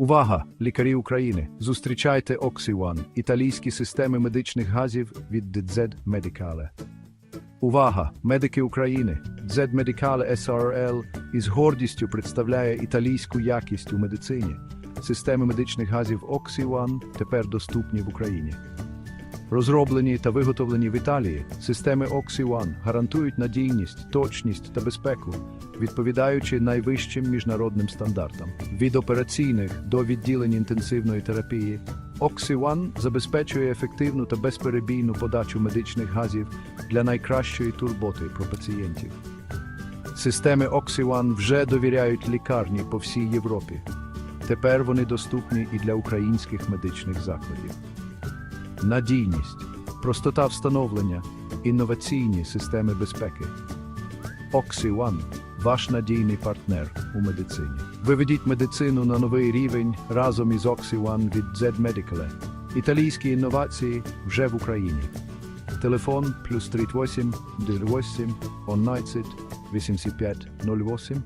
Увага, лікарі України! Зустрічайте Oxy-One – італійські системи медичних газів від DZ Medicale. Увага, медики України! DZ Medicale SRL із гордістю представляє італійську якість у медицині. Системи медичних газів Oxy-One тепер доступні в Україні. Розроблені та виготовлені в Італії, системи Oxy-One гарантують надійність, точність та безпеку, відповідаючи найвищим міжнародним стандартам. Від операційних до відділень інтенсивної терапії, Oxy-One забезпечує ефективну та безперебійну подачу медичних газів для найкращої турботи про пацієнтів. Системи Oxy-One вже довіряють лікарні по всій Європі. Тепер вони доступні і для українських медичних закладів. Надійність, простота встановлення, інноваційні системи безпеки. Oxy-One – ваш надійний партнер у медицині. Виведіть медицину на новий рівень разом із Oxy-One від Z Medicale. Італійські інновації вже в Україні. Телефон плюс 38 98 11 85 08